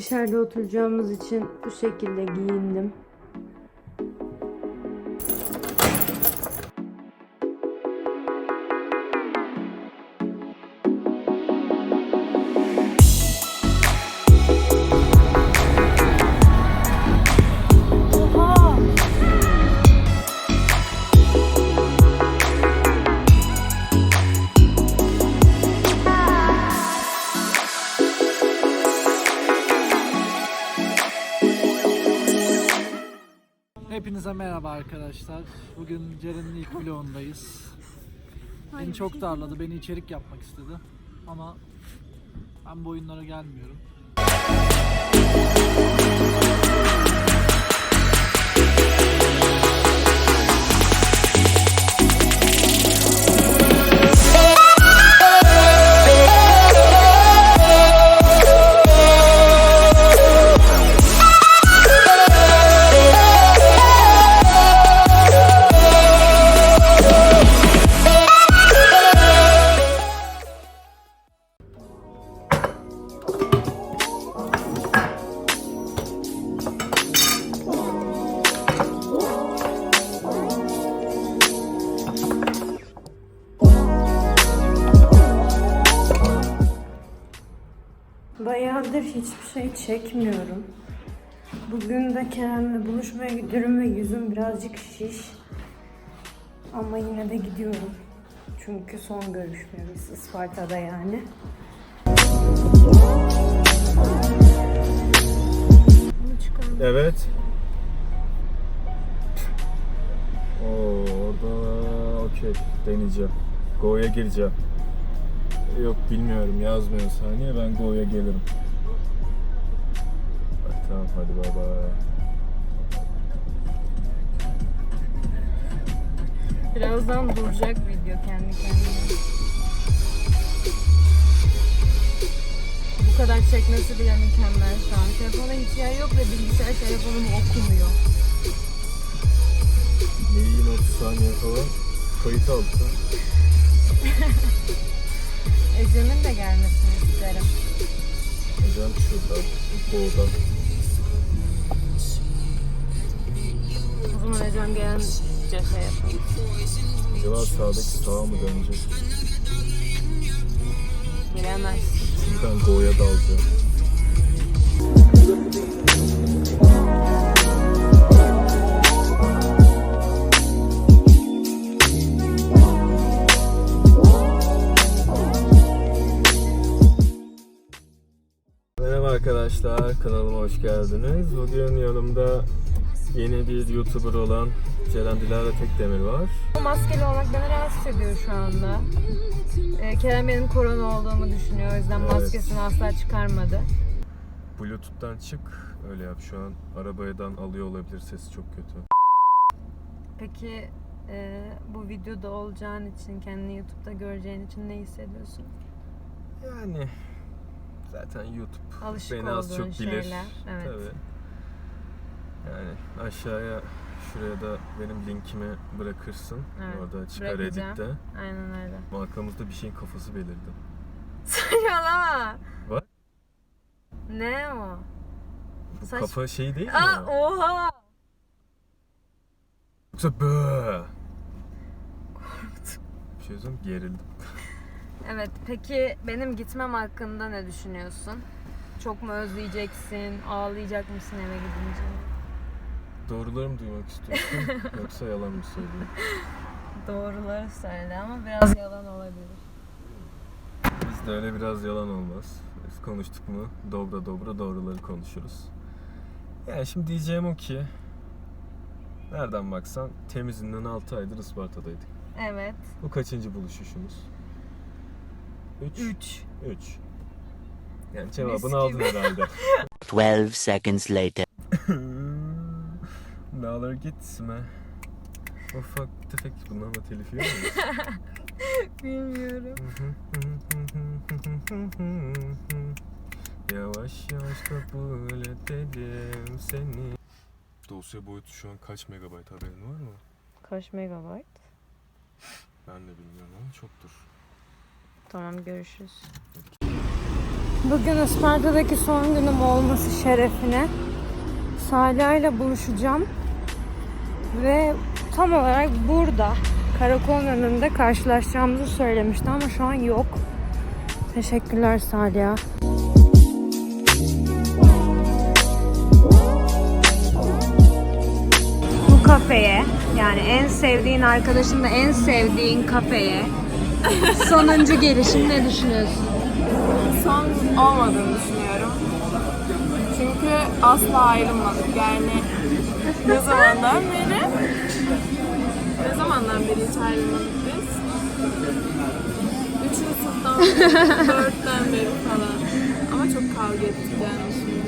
dışarıda oturacağımız için bu şekilde giyindim. Hepinize merhaba arkadaşlar. Bugün Ceren'in ilk vlogundayız. Beni çok darladı. Beni içerik yapmak istedi. Ama ben bu oyunlara gelmiyorum. Bayağıdır hiçbir şey çekmiyorum. Bugün de Kerem'le buluşmaya gidiyorum ve yüzüm birazcık şiş. Ama yine de gidiyorum. Çünkü son görüşmemiz Isparta'da yani. Evet. Orada okey deneyeceğim. Go'ya gireceğim. Yok bilmiyorum yazmıyor saniye ben Go'ya gelirim. Tamam hadi bay bay. Birazdan duracak video kendi kendine. Bu kadar çekmesi bile mükemmel şu an. Telefonda hiç yer yok ve bilgisayar telefonumu okumuyor. Neyin 30 saniye falan kayıt aldı. Ecem'in de gelmesini isterim. Hocam şurada Go'dan. Ecem gelince şey yapalım. Acaba sağdaki sağa mı dönecek? Bilemez. Ben Go'ya dalacağım. Merhaba arkadaşlar, kanalıma hoş geldiniz. Bugün yanımda yeni bir YouTuber olan Ceren Dilara Tekdemir var. Bu maskeli olmak beni rahatsız ediyor şu anda. Ee, Kerem benim korona olduğumu düşünüyor. O yüzden Evet. maskesini asla çıkarmadı. Bluetooth'tan çık, öyle yap. Şu an arabadan alıyor olabilir, sesi çok kötü. Peki e, bu videoda olacağın için, kendini YouTube'da göreceğin için ne hissediyorsun? Yani zaten YouTube Alışık beni az çok bilir. şeyler. Evet. Tabii. Yani aşağıya şuraya da benim linkimi bırakırsın. Evet, Orada çıkar bırakacağım. editte. Aynen öyle. Arkamızda bir şeyin kafası belirdi. Saçmalama. Bak. Ne o? Bu Saç- kafa şey değil mi? Aa oha. Yoksa bööö. Bir şey söyleyeyim mi? gerildim. Evet peki benim gitmem hakkında ne düşünüyorsun? Çok mu özleyeceksin? Ağlayacak mısın eve gidince? Doğruları mı duymak istiyorsun yoksa yalan mı söyleyeyim? Doğruları söyle ama biraz yalan olabilir. Bizde öyle biraz yalan olmaz. Biz konuştuk mu dobra dobra doğruları konuşuruz. Yani şimdi diyeceğim o ki nereden baksan temizinden 6 aydır Isparta'daydık. Evet. Bu kaçıncı buluşuşumuz? 3. 3. 3. Yani Mis cevabını aldın gibi. herhalde. 12 seconds later. alır gitme. Ufak tefek bundan da telif yiyor? Bilmiyorum. Yavaş yavaş kabul edelim seni. Dosya boyutu şu an kaç megabayt haberin var mı? Kaç megabayt? Ben de bilmiyorum ama çoktur. Tamam görüşürüz. Bugün Isparta'daki son günüm olması şerefine Salih ile buluşacağım. Ve tam olarak burada karakolun önünde karşılaşacağımızı söylemişti ama şu an yok. Teşekkürler Salih'a. Bu kafeye yani en sevdiğin arkadaşınla en sevdiğin kafeye sonuncu gelişin ne düşünüyorsun? Son olmadığını düşünüyorum. Çünkü asla ayrılmadık. Yani ne zamandan beri? Ne zamandan beri hiç ayrılmadık biz? Üçüncü sınıftan, dörtten beri falan. Ama çok kavga ettik yani şimdi.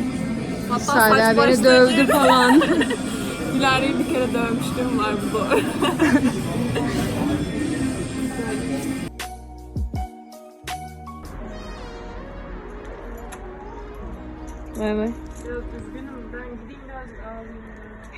Hatta saç beni dövdü falan. Dilara'yı bir kere dövmüşlüğüm var bu doğru. Evet. Yok üzgünüm ben gideyim birazcık ağlayayım.